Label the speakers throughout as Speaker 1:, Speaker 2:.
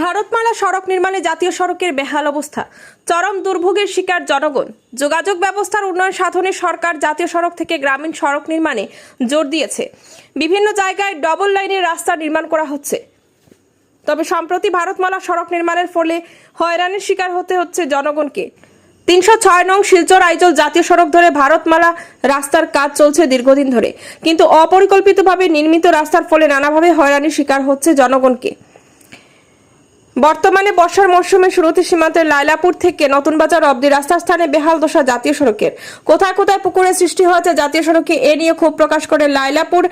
Speaker 1: ভারতমালা সড়ক নির্মাণে জাতীয় সড়কের বেহাল অবস্থা। চরম দুর্ভোগের শিকার জনগণ। যোগাযোগ ব্যবস্থার উন্নয়ন সাধনে সরকার জাতীয় সড়ক থেকে গ্রামীণ সড়ক নির্মাণে জোর দিয়েছে। বিভিন্ন জায়গায় ডবল লাইনের রাস্তা নির্মাণ করা হচ্ছে। তবে সম্প্রতি ভারতমালা সড়ক নির্মাণের ফলে হয়রানির শিকার হতে হচ্ছে জনগণকে। তিনশো ছয় নং শিলচর আইজল জাতীয় সড়ক ধরে ভারতমালা রাস্তার কাজ চলছে দীর্ঘদিন ধরে। কিন্তু অপরিকল্পিতভাবে নির্মিত রাস্তার ফলে নানাভাবে হয়রানির শিকার হচ্ছে জনগণকে। বর্তমানে বর্ষার মরশুমে শুরুতে সীমান্তের লাইলাপুর থেকে নতুন বাজার অব্দি রাস্তার স্থানে বেহাল দশা জাতীয় সড়কের। কোথায় কোথায় পুকুরের সৃষ্টি হয়েছে জাতীয় সড়কে এ নিয়ে ক্ষোভ প্রকাশ করে লাইলাপুর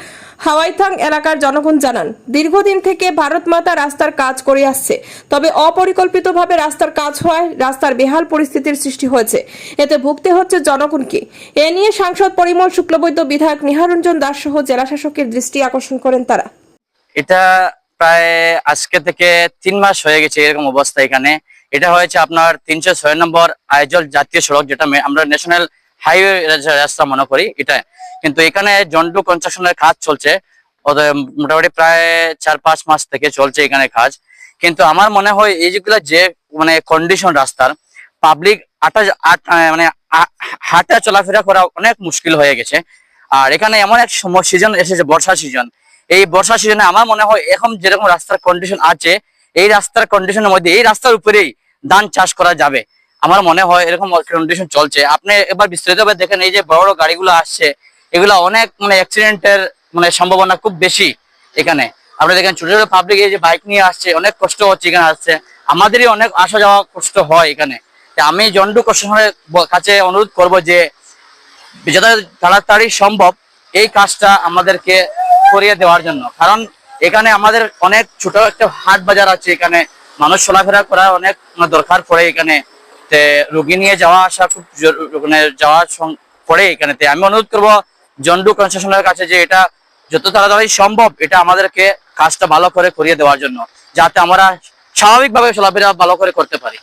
Speaker 1: হাওয়াইথাং এলাকার জনগণ জানান, দীর্ঘদিন থেকে ভারত মাতা রাস্তার কাজ করে আসছে। তবে অপরিকল্পিতভাবে রাস্তার কাজ হওয়ায় রাস্তার বেহাল পরিস্থিতির সৃষ্টি হয়েছে। এতে ভুগতে হচ্ছে জনগণকে। এ নিয়ে সাংসদ পরিমল শুক্লবৈদ্য, বিধায়ক নিহারঞ্জন দাস সহ জেলাশাসকের দৃষ্টি আকর্ষণ করেন তারা।
Speaker 2: এটা প্রায় আজকে থেকে তিন মাস হয়ে গেছে এরকম অবস্থা এখানে। এটা হয়েছে আপনার তিনশো ছয় নম্বর আইজল জাতীয় সড়ক, যেটা আমরা ন্যাশনাল হাইওয়ে রাস্তা মনে করি এটা। কিন্তু এখানে জন্ডু কনস্ট্রাকশনের কাজ চলছে। মোটামুটি প্রায় চার পাঁচ মাস থেকে চলছে এখানে কাজ। কিন্তু আমার মনে হয় এই যেগুলো যে মানে কন্ডিশন রাস্তার পাবলিক আটা মানে হাঁটা চলাফেরা করা অনেক মুশকিল হয়ে গেছে। আর এখানে এমন এক সিজন এসেছে, বর্ষা সিজন এই বর্ষা সিজনে আমার মনে হয় এখন যেরকম রাস্তার কন্ডিশন আছে, এই রাস্তার কন্ডিশনের মধ্যে এই রাস্তার উপরেই ধান চাষ করা যাবে। আমার মনে হয় এরকম কন্ডিশন চলছে। আপনি এবার বিস্তারিতভাবে দেখেন, এই যে বড় বড় গাড়িগুলো আসছে, এগুলো অনেক মানে অ্যাক্সিডেন্টের মানে সম্ভাবনা খুব বেশি এখানে। আপনি দেখেন, ছোট ছোট পাবলিক এই যে বাইক নিয়ে আসছে, অনেক কষ্ট হচ্ছে এখানে আসছে। আমাদেরই অনেক আসা যাওয়া কষ্ট হয় এখানে। আমি জন্ডু কষ্টের কাছে অনুরোধ করব যে, যত তাড়াতাড়ি সম্ভব এই কাজটা আমাদেরকে করিয়ে দেওয়ার জন্য। কারণ এখানে আমাদের অনেক ছোট একটা হাট বাজার আছে, এখানে মানুষ চলাফেরা করা অনেক দরকার পড়ে এখানে। তে রুগী নিয়ে যাওয়া আসা খুব মানে যাওয়া পড়ে এখানে আমি অনুরোধ করব জন্ডু কনস্ট্রাকশনের কাছে যে এটা যত তাড়াতাড়ি সম্ভব এটা আমাদেরকে কাজটা ভালো করে করিয়ে দেওয়ার জন্য, যাতে আমরা স্বাভাবিকভাবে চলাফেরা ভালো করে করতে পারি।